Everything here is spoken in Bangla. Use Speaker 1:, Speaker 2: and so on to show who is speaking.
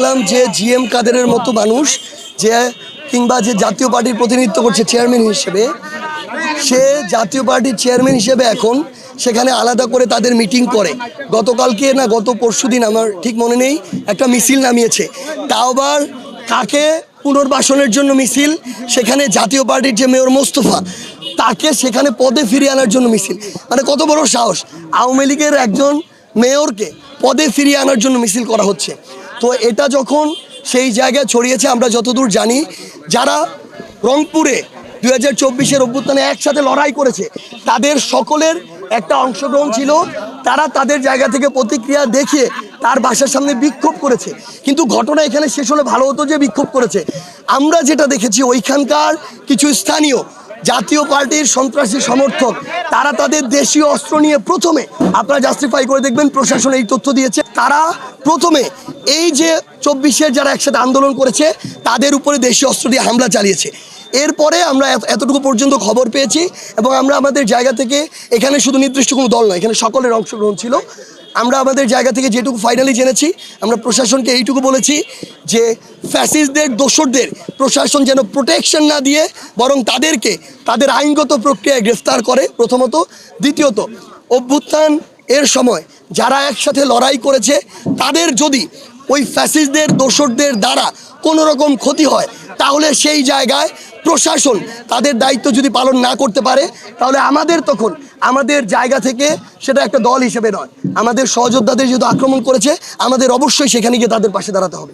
Speaker 1: দেখলাম যে জিএম কাদেরের মতো মানুষ যে কিংবা যে জাতীয় পার্টির প্রতিনিধিত্ব করছে চেয়ারম্যান হিসেবে, সে জাতীয় পার্টির চেয়ারম্যান হিসেবে এখন সেখানে আলাদা করে তাদের মিটিং করে। গতকালকে না গত পরশুদিন আমার ঠিক মনে নেই, একটা মিছিল নামিয়েছে। তাও আবার কাকে পুনর্বাসনের জন্য মিছিল? সেখানে জাতীয় পার্টির যে মেয়র মোস্তফা, তাকে সেখানে পদে ফিরিয়ে আনার জন্য মিছিল। মানে কত বড় সাহস। আওয়ামী লীগের একজন মেয়রকে পদে ফিরিয়ে আনার জন্য মিছিল করা হচ্ছে। তো এটা যখন সেই জায়গায় ছড়িয়েছে, আমরা যতদূর জানি, যারা রংপুরে দু হাজার চব্বিশের অভ্যুত্থানে একসাথে লড়াই করেছে, তাদের সকলের একটা অংশগ্রহণ ছিল। তারা তাদের জায়গা থেকে প্রতিক্রিয়া দেখিয়ে তার বাসার সামনে বিক্ষোভ করেছে। কিন্তু ঘটনা এখানে শেষ হলে ভালো হতো যে বিক্ষোভ করেছে। আমরা যেটা দেখেছি, ওইখানকার কিছু স্থানীয় জাতীয় পার্টির সন্ত্রাসী সমর্থক, তারা তাদের দেশীয় অস্ত্র নিয়ে প্রথমে, আপনারা জাস্টিফাই করে দেখবেন, প্রশাসন এই তথ্য দিয়েছে, তারা প্রথমে এই যে চব্বিশের যারা একসাথে আন্দোলন করেছে, তাদের উপরে দেশীয় অস্ত্র দিয়ে হামলা চালিয়েছে। এরপরে আমরা এতটুকু পর্যন্ত খবর পেয়েছি এবং আমরা আমাদের জায়গা থেকে, এখানে শুধু নির্দিষ্ট কোনো দল নয়, এখানে সকলের অংশগ্রহণ ছিল। আমরা আমাদের জায়গা থেকে যেটুকু ফাইনালি জেনেছি, আমরা প্রশাসনকে এইটুকু বলেছি যে ফ্যাসিস্টদের দোসরদের প্রশাসন যেন প্রোটেকশন না দিয়ে বরং তাদেরকে, তাদের আইনগত প্রক্রিয়ায় গ্রেফতার করে প্রথমত। দ্বিতীয়ত, অভ্যুত্থান এর সময় যারা একসাথে লড়াই করেছে, তাদের যদি ওই ফ্যাসিস্টদের দোষরদের দ্বারা কোনো রকম ক্ষতি হয়, তাহলে সেই জায়গায় প্রশাসন তাদের দায়িত্ব যদি পালন না করতে পারে, তাহলে আমাদের তখন, আমাদের জায়গা থেকে সেটা একটা দল হিসেবে নয়। আমাদের সহযোদ্ধাদের যেহেতু আক্রমণ করেছে, আমাদের অবশ্যই সেখানে গিয়ে তাদের পাশে দাঁড়াতে হবে।